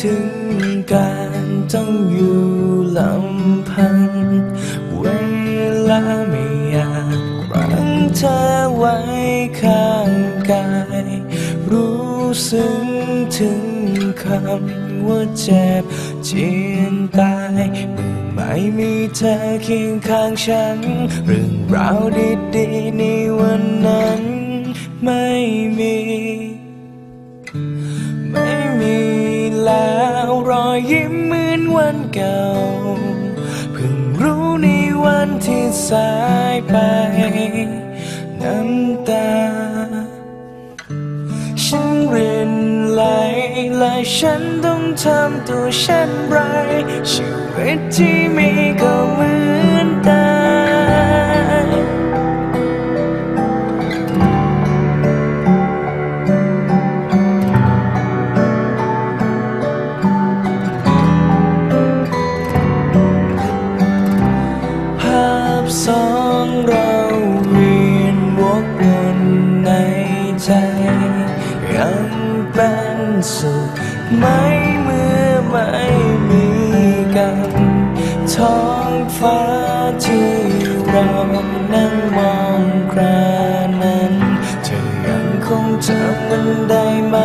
ถึงการต้องอยู่ลำพัง เวลาไม่อยากรังเธอไว้ข้างกาย รู้สึกถึงคำว่าเจ็บเจียนตายเมื่อไม่มีเธอเคียงข้างฉัน เรื่องราวดีๆในวันนั้นไม่มี แล้วรอยยิ้มเหมือนวันเก่า เพิ่งรู้ในวันที่สายไป น้ำตา ฉันเรียนไหลและฉันต้องทำตัวเช่นไรชีวิตที่มีก็มื เป็นสุขไหม่เมื่อไม่มีกันท้องฟ้าที่เรานั่งมองครานั้นเธอยังคงจำมันได้ไหม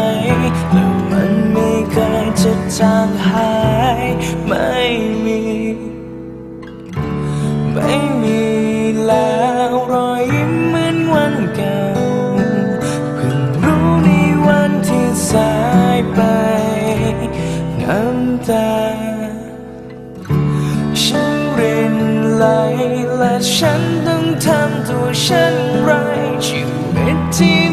แล้วมันไม่เคยจะจางหายไม่มี ฉันต้องทำตัวฉันไรชีวิตที่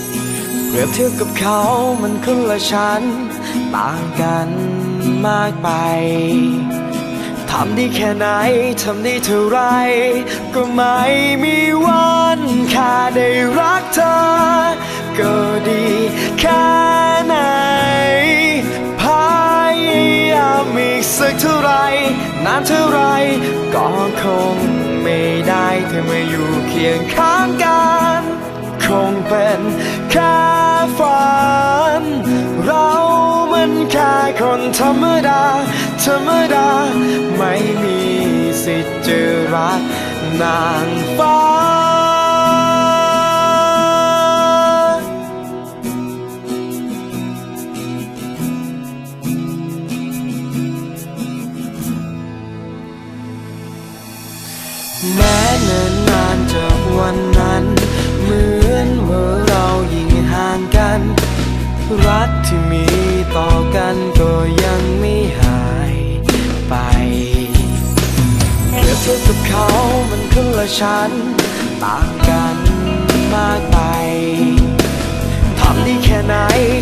เปรียบเทียบกับเขามันคนละชั้นต่างกันมากไปทำดีแค่ไหน ทำดีเท่าไร ก็ไม่มีวันค่าได้รักเธอ ก็ดีแค่ไหน พยายามอีกสักเท่าไร นานเท่าไร ก็คงไม่ได้เธอมาอยู่เคียงข้างกัน คงเป็น ค่ฝัน เรามันแค่คนธรรมดา ธรรมดา ไม่มีสิทธิ์จะรักนางฟ้า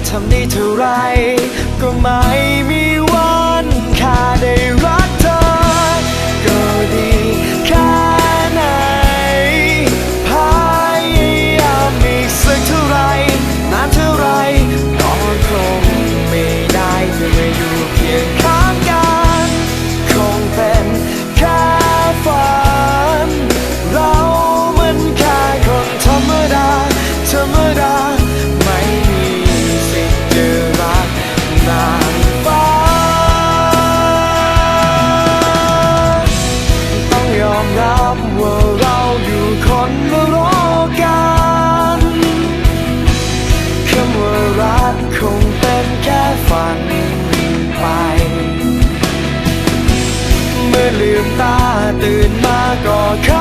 ทำได้เท่าไร ก็ไม่มีวันค่าได้ ก็ค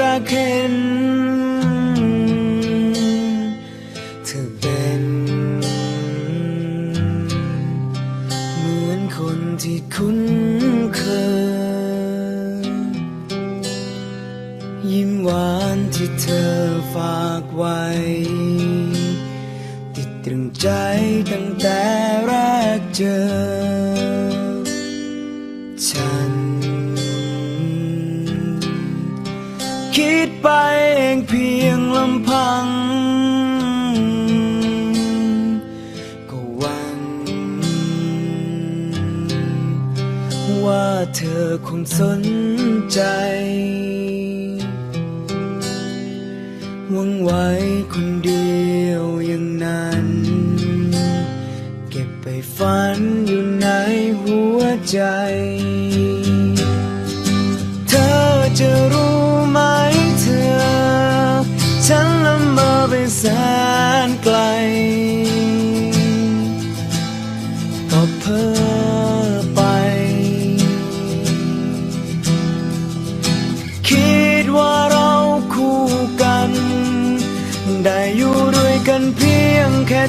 รักเห็นเธอเป็น เหมือนคนที่คุ้นเคย ยิ้มหวานที่เธอ ธอคงสนใจวังไว้คนเดียวอย่างนั้น เก็บไปฝันอยู่ในหัวใจ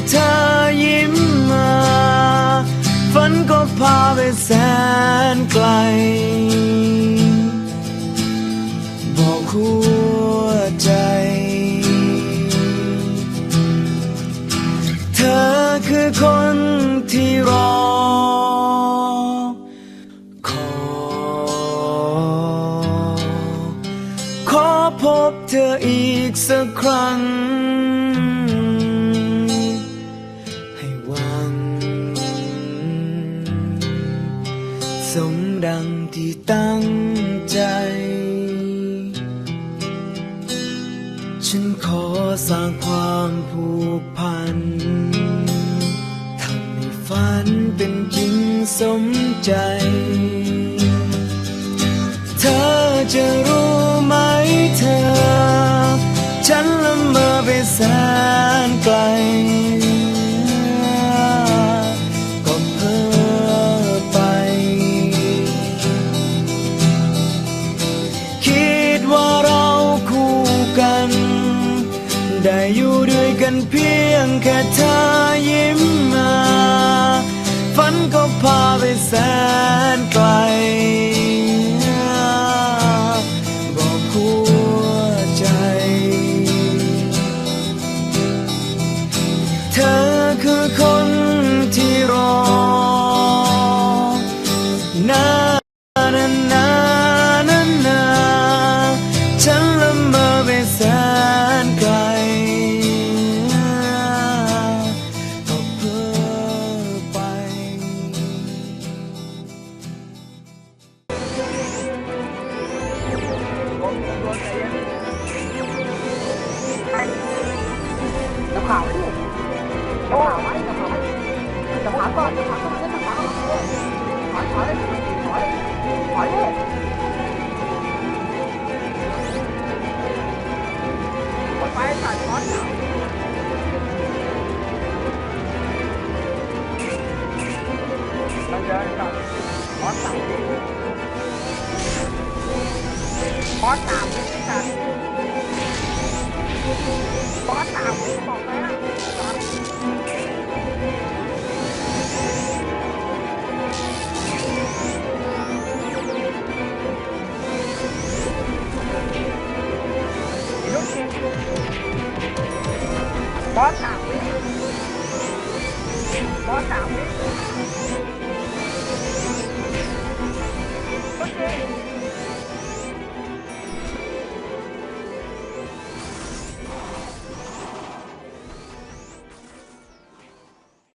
เธอยิ้มมา ฝันก็พาไปแสนไกล ที่ตั้งใจ ฉันขอสร้างความผูกพันทำให้ฝันเป็นจริงสมใจ เธอจะ sand. 完。